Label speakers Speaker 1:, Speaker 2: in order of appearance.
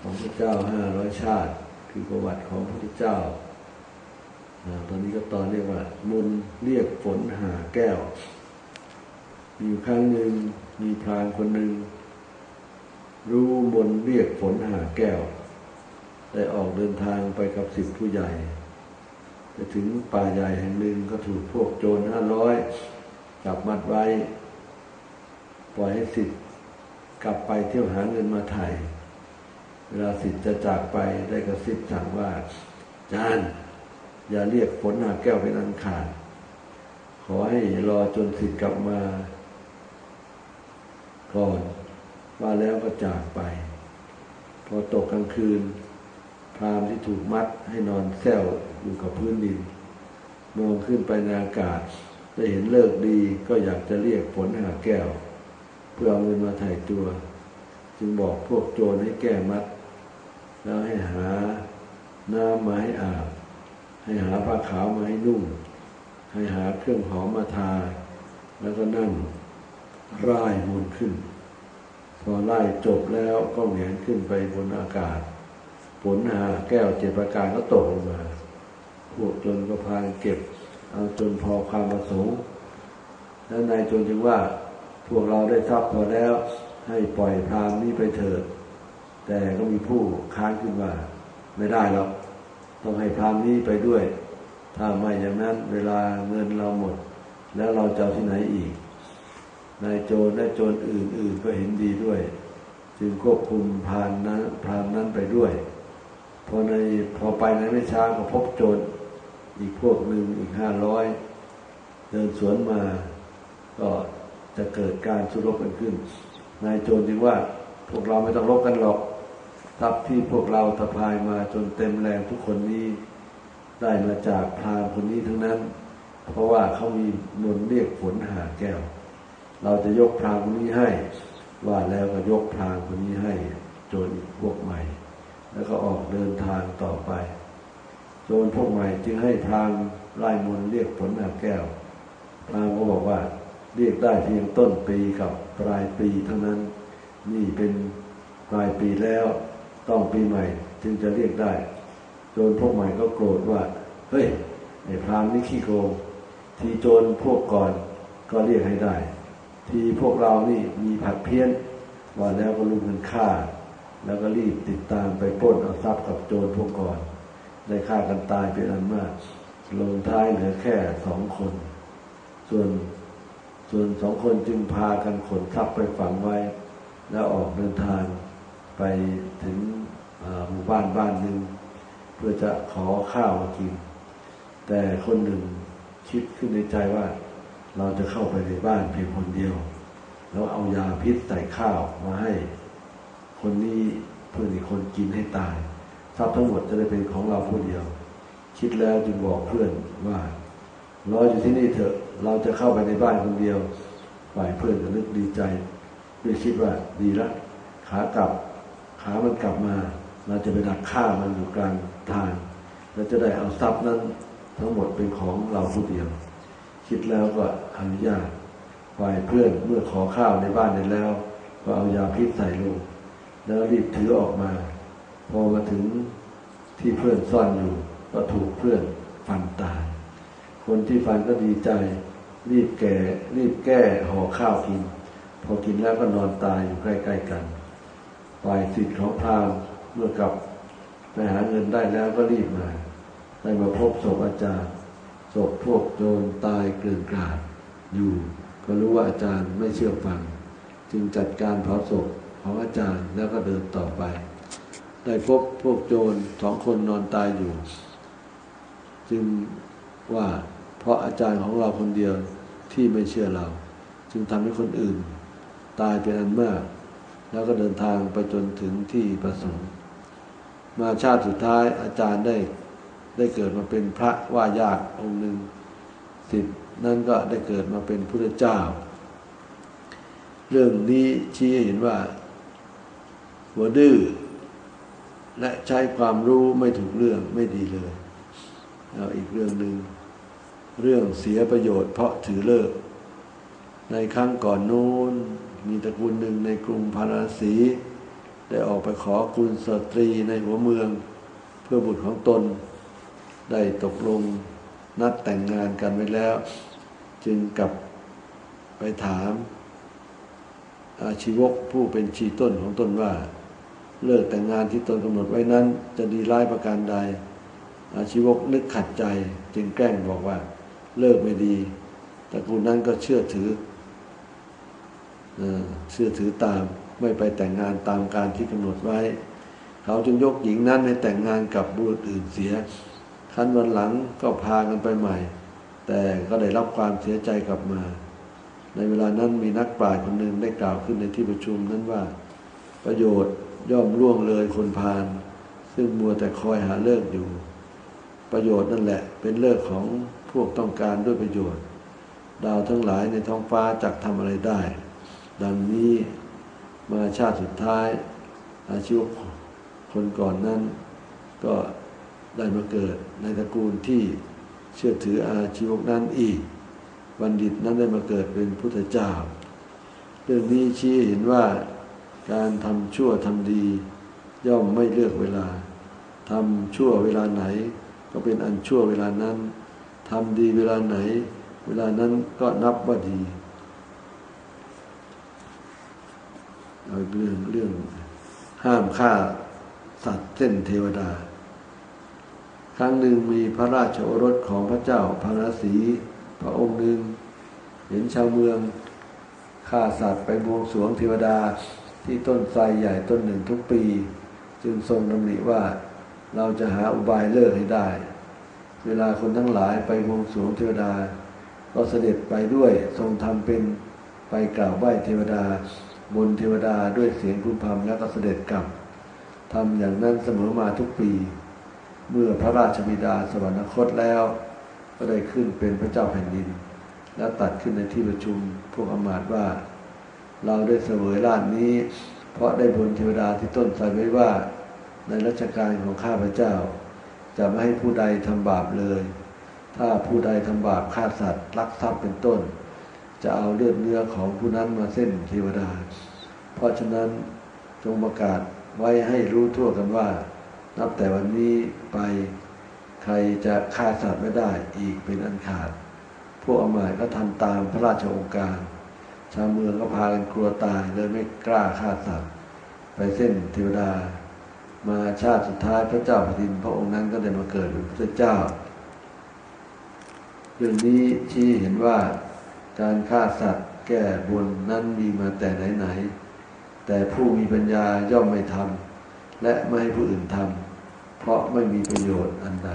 Speaker 1: ของพระเจ้าห้าร้อยชาติ คือประวัติของพระเจ้าตอนนี้ก็ตอนเรียกว่า มุนเรียกฝนหาแก้ว มีอยู่ครั้งหนึ่งมีพรานคนหนึ่งรู้มนเรียกฝนหาแก้ว ได้ออกเดินทางไปกับสิบผู้ใหญ่ไปถึงป่าใหญ่แห่งหนึ่งก็ถูกพวกโจรห้าร้อยจับมัดไว้ ปล่อยให้สิทธิ์กลับไปเที่ยวหาเงินมาไถ่ เวลาสิทธิ์จะจากไปได้กระซิบสั่งว่าจานอย่าเรียกฝนหาแก้วเป็นอันขาดขอให้รอจนสิทธิ์กลับมา ก่อนว่าแล้วก็จากไป พอตกกลางคืน พรามที่ถูกมัดให้นอนแซวอยู่กับพื้นดิน มองขึ้นไปในอากาศได้เห็นเลิกดีก็อยากจะเรียกฝนหาแก้ว เพื่อเอาเงินมาถ่ายตัว จึงบอกพวกโจรให้แก้มัด แล้วให้หาน้ำมาให้อาบ ให้หาผ้าขาวมาให้นุ่ง ให้หาเครื่องหอมมาทา แล้วก็นั่งร่ายมนขึ้น พอไล่จบแล้วก็แหงนขึ้นไปบนอากาศฝนหาแก้วเจ็ดประการก็ตกลงมา พวกจนก็พานเก็บ เอาจนพอความประสงค์แล้วนายจนจึงว่าพวกเราได้ทรัพย์พอแล้ว ให้ปล่อยพรามนี้ไปเถิด แต่ก็มีผู้ค้านขึ้นว่าไม่ได้หรอกต้องให้พรามนี้ไปด้วย ถ้าไม่อย่างนั้นเวลาเงินเราหมด แล้วเราจะเอาที่ไหนอีกนายโจรและโจรอื่น ๆ ก็เห็นดีด้วย จึงควบคุมพรานนั้นพรามนั้นไปด้วยพอในพอไปในไม่ช้าก็พบโจรอีกพวกหนึ่งอีกห้าร้อยเดินสวนมา ก็จะเกิดการสู้รบกันขึ้นนายโจรจึงว่าพวกเราไม่ต้องรบกันหรอก ทรัพย์ที่พวกเราตะพายมาจนเต็มแรงทุกคนนี้ได้มาจากพรามคนนี้ทั้งนั้น เพราะว่าเขามีมนเรียกฝนหาแก้ว เราจะยกพรามคนนี้ให้ ว่าแล้วก็ยกพรามคนนี้ให้จรอีกพวกใหม่ แล้วก็ออกเดินทางต่อไปโจรพวกใหม่จึงให้พรามไล่มนเรียกฝนหาแก้วพรามก็บอกว่า เรียกได้เพียงต้นปีกับปลายปีเท่านั้น นี่เป็นปลายปีแล้ว ต้องปีใหม่จึงจะเรียกได้โจรพวกใหม่ก็โกรธว่า เฮ้ยไอ้พรามนี่ขี้โกง ทีโจรพวกก่อนก็เรียกให้ได้ ทีพวกเรานี่มีผัดเพี้ยนว่าแล้วก็ลุมกันฆ่า แล้วก็รีบติดตามไปปล้นเอาทรัพย์กับโจรพวกก่อน ได้ฆ่ากันตายเป็นอันมากลงท้ายเหลือแค่สองคน ส่วนส่วนสองคนจึงพากันขนทรัพย์ไปฝังไว้ แล้วออกเดินทางไปถึง หมู่บ้านบ้านหนึ่งเพื่อจะขอข้าวมากิน แต่คนหนึ่งคิดขึ้นในใจว่า เราจะเข้าไปในบ้านเพียงคนเดียว แล้วเอายาพิษใส่ข้าวมาให้ คนนี้เพื่อนอีกคนกินให้ตายทรัพย์ทั้งหมดจะได้เป็นของเราผู้เดียว คิดแล้วจึงบอกเพื่อนว่ารออยู่ที่นี่เถอะเราจะเข้าไปในบ้านคนเดียวฝ่ายเพื่อนก็นึกดีใจด้วยคิดว่าดีละขากลับขามันกลับมา เราจะไปดักฆ่ามันอยู่กลางทางเราจะได้เอาทรัพย์นั้นทั้งหมดเป็นของเราผู้เดียว คิดแล้วก็อนุญาตฝ่ายเพื่อนเมื่อขอข้าวในบ้านได้แล้ว ก็เอายาพิษใส่ลงแล้วรีบถือออกมา พอมาถึงที่เพื่อนซ่อนอยู่ ก็ถูกเพื่อนฟันตาย คนที่ฟันก็ดีใจ รีบแก่รีบแก้ห่อข้าวกิน พอกินแล้วก็นอนตายอยู่ใกล้ๆกันฝ่ายสิทธิ์ของพราหมณ์ เมื่อกลับไปหาเงินได้แล้วก็รีบมาได้มาพบศพอาจารย์ศพพวกโจรตายเกลื่อนกลาดอยู่ก็รู้ว่าอาจารย์ไม่เชื่อฟัง จึงจัดการเผาศพของอาจารย์แล้วก็เดินต่อไป ได้พบพวกโจรสองคนนอนตายอยู่ จึงว่าเพราะอาจารย์ของเราคนเดียวที่ไม่เชื่อเรา จึงทำให้คนอื่น ตายเป็นอันมาก แล้วก็เดินทางไปจนถึงที่ประสงค์ มาชาติสุดท้ายอาจารย์ได้ได้เกิดมาเป็นพระว่ายากองค์หนึ่งสิทธิ์นั่นก็ได้เกิดมาเป็นพุทธเจ้า เรื่องนี้ชี้ให้เห็นว่า หัวดื้อและใช้ความรู้ไม่ถูกเรื่องไม่ดีเลยเอาอีกเรื่องหนึ่งเรื่องเสียประโยชน์เพราะถือเลิก ในครั้งก่อนโน้นมีตระกูลหนึ่งในกรุงพาราสี ได้ออกไปขอกุลสตรีในหัวเมือง เพื่อบุตรของตน ได้ตกลงนัดแต่งงานกันไว้แล้ว จึงกลับไปถามอาชีวกผู้เป็นชีต้นของตนว่า เลิกแต่งงานที่ตนกำหนดไว้นั้น จะดีร้ายประการใด อาชีวกนึกขัดใจจึงแกล้งบอกว่า เลิกไม่ดีตระกูลนั้นก็เชื่อถือเออเชื่อถือตาม ไม่ไปแต่งงานตามการที่กำหนดไว้ เขาจึงยกหญิงนั้นให้แต่งงานกับบุรุษอื่นเสียคันวันหลังก็พากันไปใหม่ แต่ก็ได้รับความเสียใจกลับมา ในเวลานั้นมีนักปราชญ์คนหนึ่งได้กล่าวขึ้นในที่ประชุมนั้นว่า ประโยชน์ย่อมล่วงเลยคนพาลซึ่งมัวแต่คอยหาเลิกอยู่ ประโยชน์นั่นแหละเป็นเลิกของพวกต้องการด้วยประโยชน์ ดาวทั้งหลายในท้องฟ้าจักทำอะไรได้ ดังนี้ มาชาติสุดท้าย อาชีวคนก่อนนั้น ก็ได้มาเกิดในตระกูลที่เชื่อถืออาชีวกนั้นอีก บัณฑิตนั้นได้มาเกิดเป็นพุทธเจ้า เรื่องนี้ชี้เห็นว่าการทำชั่วทำดี ย่อมไม่เลือกเวลาทำชั่วเวลาไหน ก็เป็นอันชั่วเวลานั้นทำดีเวลาไหน เวลานั้นก็นับว่าดี เอาเรื่องเรื่อง ห้ามฆ่าสัตว์เส้นเทวดา ครั้งหนึ่งมีพระราชโอรสของพระเจ้าพระนศีพระองค์หนึ่ง เห็นชาวเมืองฆ่าสัตว์ไปบวงสรวงเทวดาที่ต้นไทรใหญ่ต้นหนึ่งทุกปี จึงทรงดำริว่าเราจะหาอุบายเลิกให้ได้ เวลาคนทั้งหลายไปบวงสรวงเทวดา ก็เสด็จไปด้วยทรงทำเป็นไปกล่าวไหว้เทวดา บนเทวดาด้วยเสียงพึมพำแล้วก็เสด็จกลับทำอย่างนั้นเสมอมาทุกปี เมื่อพระราชบิดาสวรรคตแล้ว ก็ได้ขึ้นเป็นพระเจ้าแผ่นดิน แล้วตัดขึ้นในที่ประชุมพวกอมาตว่า เราได้เสวยราชนี้ เพราะได้บนเทวดาที่ต้นไทรไว้ว่า ในรัชกาลของข้าพเจ้า จะไม่ให้ผู้ใดทำบาปเลย ถ้าผู้ใดทำบาปฆ่าสัตว์ลักทรัพย์เป็นต้น จะเอาเลือดเนื้อของผู้นั้นมาเส้นเทวดา เพราะฉะนั้นจงประกาศไว้ให้รู้ทั่วกันว่า นับแต่วันนี้ไปใครจะฆ่าสัตว์ไม่ได้อีกเป็นอันขาด พวกอมายก็ทำตามพระราชองค์การ ชาวเมืองก็พากันกลัวตายเลยไม่กล้าฆ่าสัตว์ ไปเส้นเทวดา มาชาติสุดท้ายพระเจ้าแผ่นดินพระองค์นั้นก็ได้มาเกิดเป็นพระเจ้า เรื่องนี้ชี้เห็นว่า การฆ่าสัตว์แก้บนนั้นมีมาแต่ไหนๆแต่ผู้มีปัญญาย่อมไม่ทำและไม่ให้ผู้อื่นทำเพราะไม่มีประโยชน์อันใด